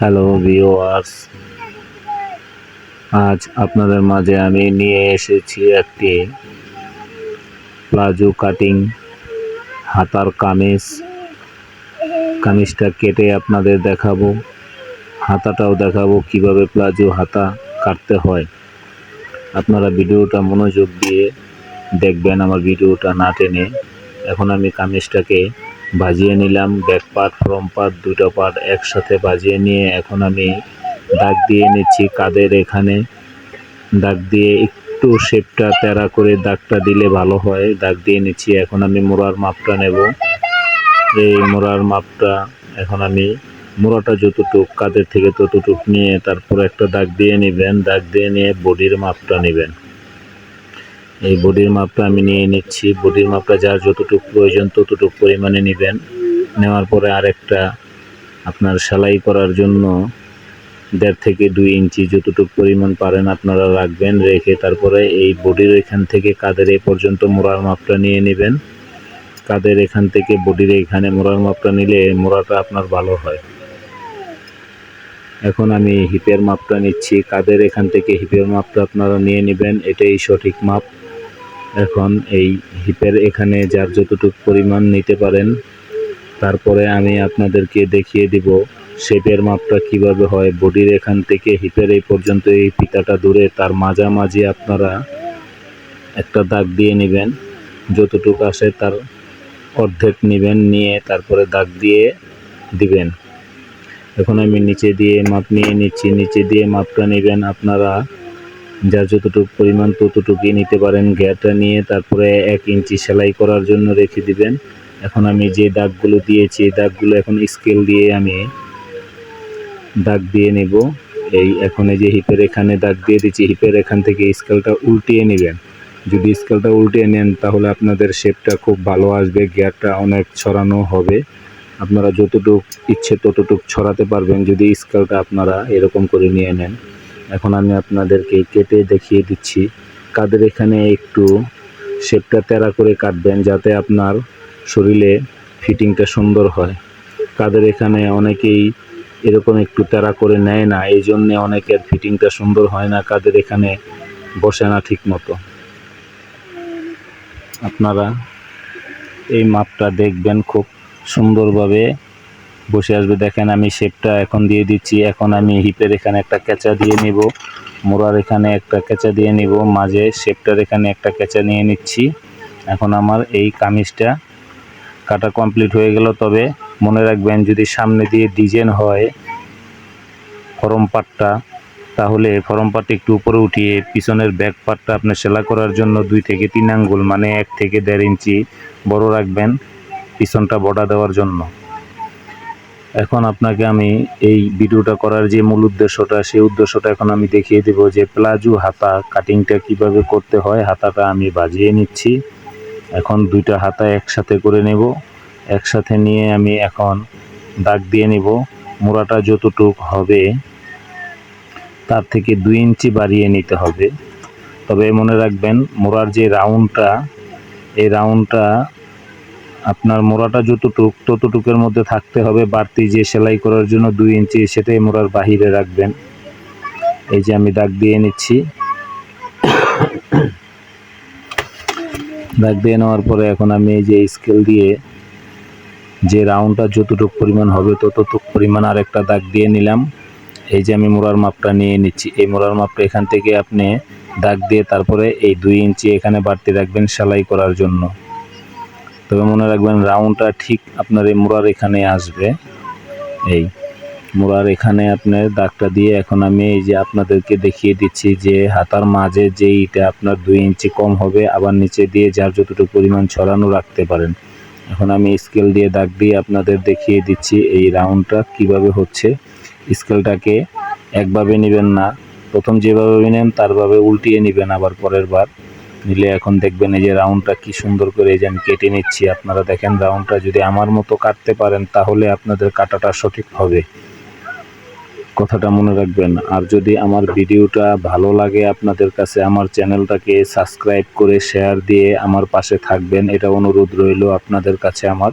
Hello viewers আজ আপনাদের মাঝে আমি নিয়ে এসেছি একটি প্লাজো কাটিং হাতার কামিজ। কামিজটা কেটে আপনাদের দেখাবো। হাতাটাও দেখাবো কীভাবে প্লাজো হাতা কাটতে হয়। আপনারা ভিডিওটা মনোযোগ দিয়ে দেখবেন, আমার ভিডিওটা না টেনে। এখন আমি কামিজটাকে ভাজিয়ে নিলাম ব্যাক পার্ট ফ্রম পার্ট দুটো পার্ট একসাথে ভাজিয়ে নিয়ে এখন আমি দাগ দিয়ে নিচ্ছি কাদের এখানে। দাগ দিয়ে একটু শেপটা তেরা করে দাগটা দিলে ভালো হয়। দাগ দিয়ে নিচ্ছি, এখন আমি মোড়ার মাপটা নেব। এই মোড়ার মাপটা এখন আমি, মোড়াটা যতটুক, কাদের থেকে ততটুক নিয়ে তারপর একটা দাগ দিয়ে নেবেন। দাগ দিয়ে নিয়ে বডির মাপটা নেবেন। এই বডির মাপটা আমি নিয়ে নিচ্ছি। বডির মাপটা যার যতটুকু প্রয়োজন ততটুকু পরিমাণে নেবেন। নেওয়ার পরে আরেকটা আপনার সেলাই করার জন্য দেড় থেকে দুই ইঞ্চি যতটুকু পরিমাণ পারেন আপনারা রাখবেন, রেখে তারপরে এই বডির এখান থেকে কাদের এ পর্যন্ত মোড়ার মাপটা নিয়ে নেবেন। কাদের এখান থেকে বডির এখানে মোড়ার মাপটা নিলে মোড়াটা আপনার ভালো হয়। এখন আমি হিপের মাপটা নিচ্ছি। কাদের এখান থেকে হিপের মাপটা আপনারা নিয়ে নেবেন, এটাই সঠিক মাপ। এখন এই হিপের এখানে যার যতটুকু পরিমাণ নিতে পারেন, তারপরে আমি আপনাদেরকে দেখিয়ে দিব শেপের মাপটা কীভাবে হয়। বডির এখান থেকে হিপের এই পর্যন্ত এই ফিতাটা দূরে তার মাঝামাঝি আপনারা একটা দাগ দিয়ে নেবেন। যতটুকু আসে তার অর্ধেক নেবেন, নিয়ে তারপরে দাগ দিয়ে দিবেন। এখন আমি নিচে দিয়ে মাপ নিয়ে নিচ্ছি। নিচে দিয়ে মাপটা নেবেন আপনারা যার যতটুকু পরিমাণ ততটুকুই নিতে পারেন ঘেরটা নিয়ে, তারপরে এক ইঞ্চি সেলাই করার জন্য রেখে দিবেন। এখন আমি যে দাগগুলো দিয়েছি, এই দাগগুলো এখন স্কেল দিয়ে আমি দাগ দিয়ে নেব। এই এখন এই যে হিপের এখানে দাগ দিয়ে দিচ্ছি, হিপের এখান থেকে স্কেলটা উল্টিয়ে নেবেন। যদি স্কেলটা উল্টিয়ে নেন, তাহলে আপনাদের শেপটা খুব ভালো আসবে গিয়ারটা অনেক ছড়ানো হবে। আপনারা যতটুক ইচ্ছে ততটুক ছড়াতে পারবেন, যদি স্কেলটা আপনারা এরকম করে নিয়ে নেন। এখন আমি আপনাদেরকে কেটে দেখিয়ে দিচ্ছি। কাদের এখানে একটু শেপটা তেরা করে কাটবেন যাতে আপনার শরীরে ফিটিংটা সুন্দর হয়। কাদের এখানে অনেকেই এরকম একটু তেরা করে নেয় না, এই জন্যে অনেকের ফিটিংটা সুন্দর হয় না, কাদের এখানে বসে না ঠিক মতো আপনারা এই মাপটা দেখবেন খুব সুন্দরভাবে। বসে আসবে, দেখেন আমি শেপটা এখন দিয়ে দিচ্ছি। এখন আমি হিপের এখানে একটা কেঁচা দিয়ে নিব, মোড়ার এখানে একটা কেঁচা দিয়ে নিব, মাঝে শেপটার এখানে একটা কেঁচা নিয়ে নিচ্ছি। এখন আমার এই কামিজটা কাটা কমপ্লিট হয়ে গেল, তবে মনে রাখবেন যদি সামনে দিয়ে ডিজাইন হয় ফরম পাটটা, তাহলে ফরম পাটটা একটু উপরে উঠিয়ে পিছনের ব্যাক পাটটা আপনার সেলা করার জন্য দুই থেকে তিন আঙ্গুল মানে এক থেকে দেড় ইঞ্চি বড় রাখবেন পিছনটা বড়া দেওয়ার জন্য। এখন আপনাকে আমি এই ভিডিওটা করার যে মূল উদ্দেশ্যটা, সেই উদ্দেশ্যটা এখন আমি দেখিয়ে দেব যে প্লাজো হাতা কাটিংটা কীভাবে করতে হয়, হাতাটা আমি বাজিয়ে নিচ্ছি। এখন দুইটা হাতা একসাথে করে নেব। একসাথে নিয়ে আমি এখন দাগ দিয়ে নিব। মোড়াটা যতটুক হবে, তার থেকে দুই ইঞ্চি বাড়িয়ে নিতে হবে। তবে মনে রাখবেন, মোড়ার যে রাউন্ডটা এই রাউন্ডটা আপনার মোড়াটা যতটুক, ততটুকের মধ্যে থাকতে হবে। বাড়তি যে সেলাই করার জন্য দুই ইঞ্চি, সেটাই মোড়ার বাহিরে রাখবেন। এই যে আমি দাগ দিয়ে নিচ্ছি। দাগ দিয়ে নেওয়ার পরে এখন আমি এই যে স্কেল দিয়ে যে রাউন্ডটা যতটুক পরিমাণ হবে, ততটুক পরিমাণ আর একটা দাগ দিয়ে নিলাম। এই যে আমি মোড়ার মাপটা নিয়ে নিচ্ছি। এই মোড়ার মাপটা এখান থেকে আপনি দাগ দিয়ে তারপরে এই দুই ইঞ্চি এখানে বাড়তি রাখবেন সেলাই করার জন্য। তবে মনে রাখবেন রাউন্ডটা ঠিক আপনার এই মোড়ার এখানে আসবে। এই মোড়ার এখানে আপনার দাগটা দিয়ে এখন আমি এই যে আপনাদেরকে দেখিয়ে দিচ্ছি যে হাতার মাঝে যে এটা আপনার দুই ইঞ্চি কম হবে, আবার নিচে দিয়ে যার যতটুকু পরিমাণ ছড়ানো রাখতে পারেন। এখন আমি স্কেল দিয়ে দাগ দিয়ে আপনাদের দেখিয়ে দিচ্ছি এই রাউন্ডটা কীভাবে হচ্ছে। স্কেলটাকে একভাবে নেবেন না, প্রথম যেভাবে নেন তারভাবে উল্টিয়ে নেবেন আবার পরের বার। নিলে এখন দেখবেন এই যে রাউন্ডটা কি সুন্দর করে এই যে আমি কেটে নিচ্ছি। আপনারা দেখেন রাউন্ডটা যদি আমার মতো কাটতে পারেন, তাহলে আপনাদের কাটাটা সঠিক হবে। কথাটা মনে রাখবেন। আর যদি আমার ভিডিওটা ভালো লাগে আপনাদের কাছে, আমার চ্যানেলটাকে সাবস্ক্রাইব করে শেয়ার দিয়ে আমার পাশে থাকবেন, এটা অনুরোধ রইল আপনাদের কাছে আমার।